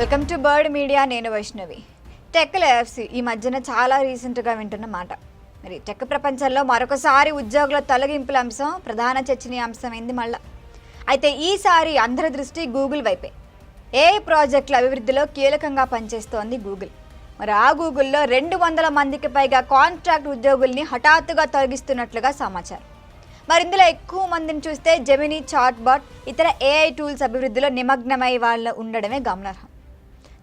Welcome to bird media నేను Vaishnavi. Tech layers ఈ మధ్యన చాలా రీసెంట్గా వింటున్న మాట. మరి టెక్ ప్రపంచంలో మరొకసారి ఉద్యోగుల తొలగింపుల అంశం ప్రధాన చర్చనీయాంశమైంది మళ్ళా? అయితే ఈసారి అందరి దృష్టి గూగుల్ వైపే. ఏ ప్రాజెక్టుల అభివృద్ధిలో కీలకంగా పనిచేస్తోంది గూగుల్? మరి ఆ గూగుల్లో రెండు వందల మందికి పైగా కాంట్రాక్ట్ ఉద్యోగుల్ని హఠాత్తుగా తొలగిస్తున్నట్లుగా సమాచారం. మరి ఇందులో ఎక్కువ మందిని చూస్తే జెమినీ చాట్బాట్ ఇతర ఏఐ టూల్స్ అభివృద్ధిలో నిమగ్నమై వాళ్ళు ఉండడమే గమనార్హం.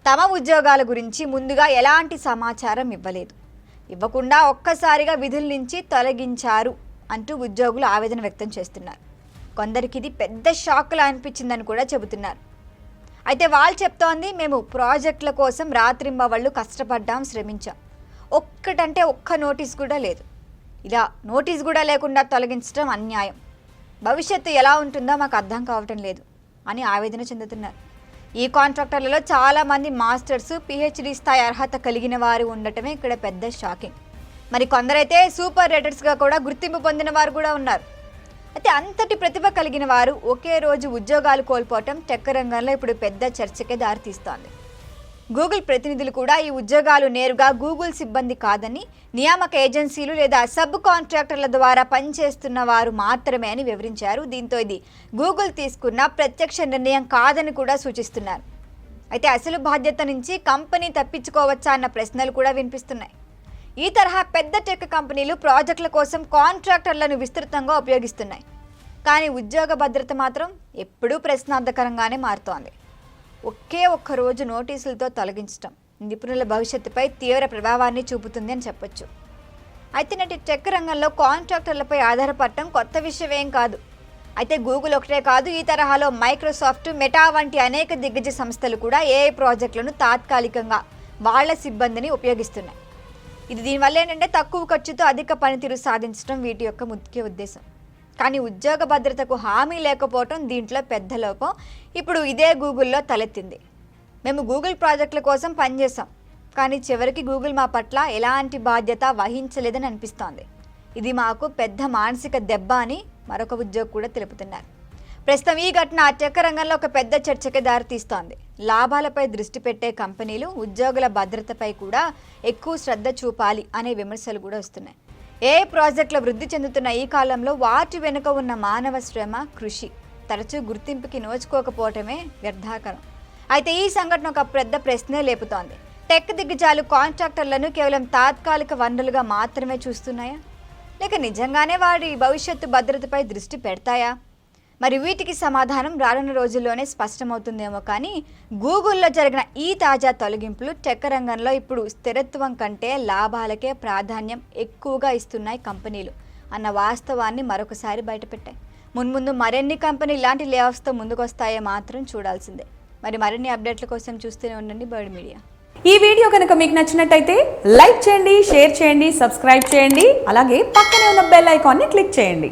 తమ ఉద్యోగాల గురించి ముందుగా ఎలాంటి సమాచారం ఇవ్వలేదు. ఇవ్వకుండా ఒక్కసారిగా విధుల నుంచి తొలగించారు అంటూ ఉద్యోగులు ఆవేదన వ్యక్తం చేస్తున్నారు. కొందరికి ఇది పెద్ద షాక్లా అనిపించిందని కూడా చెబుతున్నారు. అయితే వాళ్ళు చెప్తోంది మేము ప్రాజెక్టుల కోసం రాత్రింబవళ్ళు కష్టపడ్డాం శ్రమించాం. ఒక్కటంటే ఒక్క నోటీస్ కూడా లేదు. ఇలా నోటీస్ కూడా లేకుండా తొలగించడం అన్యాయం. భవిష్యత్తు ఎలా ఉంటుందో మాకు అర్థం కావటం లేదు అని ఆవేదన చెందుతున్నారు. ఈ కాంట్రాక్టర్లలో చాలామంది మాస్టర్స్ పిహెచ్డి స్థాయి అర్హత కలిగిన వారు ఉండటమే ఇక్కడ పెద్ద షాకింగ్. మరి కొందరైతే సూపర్ రేటర్స్గా కూడా గుర్తింపు పొందిన వారు కూడా ఉన్నారు. అయితే అంతటి ప్రతిభ కలిగిన వారు ఒకే రోజు ఉద్యోగాలు కోల్పోవటం టెక్ రంగంలో ఇప్పుడు పెద్ద చర్చకే దారితీస్తోంది. గూగుల్ ప్రతినిధులు కూడా ఈ ఉద్యోగాలు నేరుగా గూగుల్ సిబ్బంది కాదని నియామక ఏజెన్సీలు లేదా సబ్ కాంట్రాక్టర్ల ద్వారా పనిచేస్తున్న వారు మాత్రమే అని వివరించారు. దీంతో ఇది గూగుల్ తీసుకున్న ప్రత్యక్ష నిర్ణయం కాదని కూడా సూచిస్తున్నారు. అయితే అసలు బాధ్యత నుంచి కంపెనీ తప్పించుకోవచ్చా అన్న ప్రశ్నలు కూడా వినిపిస్తున్నాయి. ఈ తరహా పెద్ద టెక్ కంపెనీలు ప్రాజెక్టుల కోసం కాంట్రాక్టర్లను విస్తృతంగా ఉపయోగిస్తున్నాయి. కానీ ఉద్యోగ భద్రత మాత్రం ఎప్పుడూ ప్రశ్నార్థకరంగానే మారుతోంది. ఒకే ఒక్క రోజు నోటీసులతో తొలగించటం. నిపుణుల భవిష్యత్తుపై తీవ్ర ప్రభావాన్ని చూపుతుంది అని చెప్పొచ్చు. అయితే నేటి టెక్ రంగంలో కాంట్రాక్టర్లపై ఆధారపడటం కొత్త విషయం ఏం కాదు. అయితే గూగుల్ ఒకటే కాదు ఈ తరహాలో మైక్రోసాఫ్ట్ మెటా వంటి అనేక దిగ్గజ సంస్థలు కూడా ఏఐ ప్రాజెక్టులను తాత్కాలికంగా వాళ్ళ సిబ్బందిని ఉపయోగిస్తున్నాయి. ఇది దీనివల్ల ఏంటంటే తక్కువ ఖర్చుతో అధిక పనితీరు సాధించడం వీటి యొక్క ముఖ్య ఉద్దేశం. కానీ ఉద్యోగ భద్రతకు హామీ లేకపోవటం దీంట్లో పెద్ద లోపం. ఇప్పుడు ఇదే గూగుల్లో తలెత్తింది. మేము గూగుల్ ప్రాజెక్టుల కోసం పనిచేసాం కానీ చివరికి గూగుల్ మా పట్ల ఎలాంటి బాధ్యత వహించలేదని అనిపిస్తోంది. ఇది మాకు పెద్ద మానసిక దెబ్బ అని మరొక ఉద్యోగి కూడా తెలుపుతున్నారు. ప్రస్తుతం ఈ ఘటన ఆ టెక్ రంగంలో ఒక పెద్ద చర్చకి దారితీస్తోంది లాభాలపై దృష్టి పెట్టే కంపెనీలు ఉద్యోగుల భద్రతపై కూడా ఎక్కువ శ్రద్ధ చూపాలి అనే విమర్శలు కూడా వస్తున్నాయి. ఏ ప్రాజెక్టుల వృద్ధి చెందుతున్న ఈ కాలంలో వాటి వెనుక ఉన్న మానవ శ్రమ కృషి తరచూ గుర్తింపుకి నోచుకోకపోవటమే వ్యర్థాకరం. అయితే ఈ సంఘటన ఒక పెద్ద ప్రశ్నే లేపుతోంది. టెక్ దిగ్గజాలు కాంట్రాక్టర్లను కేవలం తాత్కాలిక వనరులుగా మాత్రమే చూస్తున్నాయా? లేక నిజంగానే వారి భవిష్యత్తు భద్రతపై దృష్టి పెడతాయా? మరి వీటికి సమాధానం రానున్న రోజుల్లోనే స్పష్టమవుతుందేమో కానీ గూగుల్లో జరిగిన ఈ తాజా తొలగింపులు టెక్ రంగంలో ఇప్పుడు స్థిరత్వం కంటే లాభాలకే ప్రాధాన్యం ఎక్కువగా ఇస్తున్నాయి కంపెనీలు అన్న వాస్తవాన్ని మరొకసారి బయటపెట్టాయి. మున్ముందు మరిన్ని కంపెనీ ఇలాంటి లేఆఫ్స్తో ముందుకొస్తాయో మాత్రం చూడాల్సిందే. మరి మరిన్ని అప్డేట్ల కోసం చూస్తూనే ఉండండి బర్డ్ మీడియా. ఈ వీడియో కనుక మీకు నచ్చినట్టయితే లైక్ చేయండి షేర్ చేయండి సబ్స్క్రైబ్ చేయండి అలాగే పక్కనే ఉన్న బెల్ ఐకాన్ని క్లిక్ చేయండి.